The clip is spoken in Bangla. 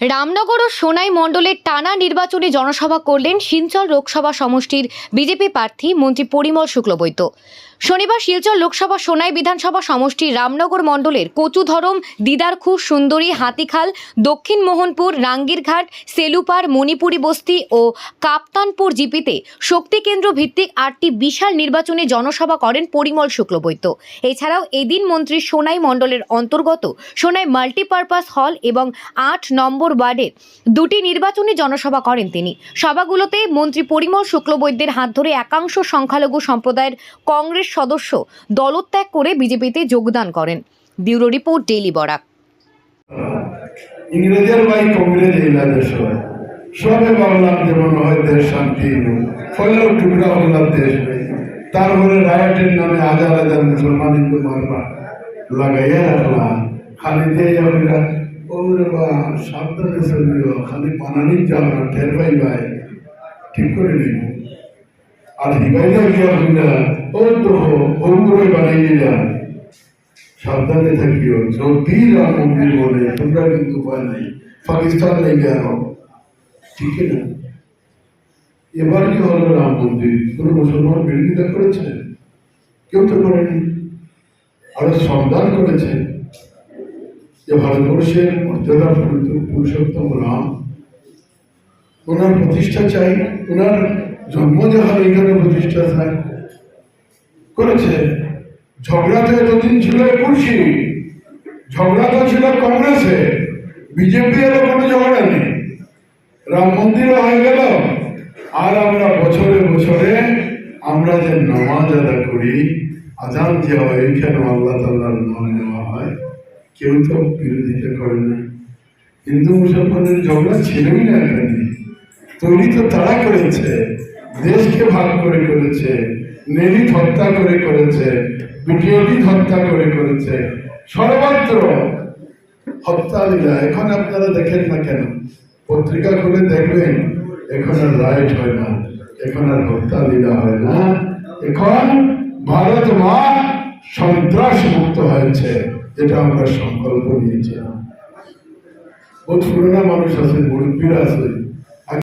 রামনগর ও সোনাই মণ্ডলের টানা নির্বাচনী জনসভা করলেন শিলচর লোকসভা সমষ্টির বিজেপি প্রার্থী মন্ত্রী পরিমল শুক্লবৈদ্য। শনিবার শিলচর লোকসভা সোনাই বিধানসভা সমষ্টির রামনগর মণ্ডলের কচুধরম দিদারখু সুন্দরী, হাতিখাল দক্ষিণ মোহনপুর রাঙ্গিরঘাট, সেলুপার, মণিপুরি বস্তি ও কাপ্তানপুর জিপিতে শক্তি কেন্দ্র ভিত্তিক আটটি বিশাল নির্বাচনী জনসভা করেন পরিমল শুক্লবৈদ্য। এছাড়াও এদিন মন্ত্রী সোনাই মণ্ডলের অন্তর্গত সোনাই মাল্টিপারপাস হল এবং আট নম্বর ওয়ার্ডে দুটি নির্বাচনী জনসভা করেন তিনি। সভাগুলোতে মন্ত্রী পরিমল শুক্লবৈদ্যের হাত ধরে একাংশ সংখ্যালঘু সম্প্রদায়ের কংগ্রেস সদস্য দলত্যাগ করে বিজেপিতে যোগদান করেন। Bureau report, daily Barak. ইংরেজের ভাই কংগ্রেস এইলা দেশ। সবে যে মনে হয় দেশ শান্তি ফলেও টুকরা হলাম দেশ তারপরে রায়টের নামে হাজার হাজার মুসলমান হিন্দু মারবা লাগাইয়া রাখলাম। খালি দিয়ে যাবে বা সাবধানে চলিও খালি বানানির যাও না টের পাই ভাই, ঠিক করে নিব আর হিবাইয়া গিয়া হইলা ও তো করে বানাইয়ে যা সাবধানে থাকিও, যদি রাম মন্দির বলে, তোমরা কিন্তু ভয় নাই। পাকিস্তান লেগে আনো ঠিক না? এবার কি হলো রাম মন্দির? কোনো মুসলমান বিরোধিতা করেছে? কেউ তো করেনি। আরও সন্ধান করেছে। যে ভারতবর্ষের মর্যাদা পুরুষ- পুরুষোত্তম রাম, ওনার প্রতিষ্ঠা চাই, ওনার জন্ম যাহার এখানে প্রতিষ্ঠা চাই। করেছে। ঝগড়া তো এতদিন ছিল একুশি। ঝগড়া তো ছিল কংগ্রেসে। বিজেপি এর কোনো ঝগড়া নেই। রাম মন্দিরও হয়ে গেল। আর আমরা বছরে বছরে আমরা যে নামাজ আদা করি, আজান যে হয় এখানে আল্লাহ তাল্লাহর নাম নেওয়া হয়। কেউ তো বিরোধিতা করে না। হিন্দু মুসলমানের ঝগড়া ছিলই না এখানে। তৈরি তো তারা করেছে, দেশকে ভাগ করে করেছে নেরিত হত্যা করে করেছে বিটিওটি হত্যা করে করেছে, সর্বত্র হত্যা লীলা এখন আপনারা দেখেন না কেন? পত্রিকা খুলে দেখবেন, এখন আর রাইট হয় না, এখন আর হত্যা লীলা হয় না। এখন ভারত মা সন্ত্রাস মুক্ত হয়েছে। যেটা আমরা সংকল্প নিয়েছিলাম। বহুত পুরোনো মানুষ আছে মুরব্বীরা আছে।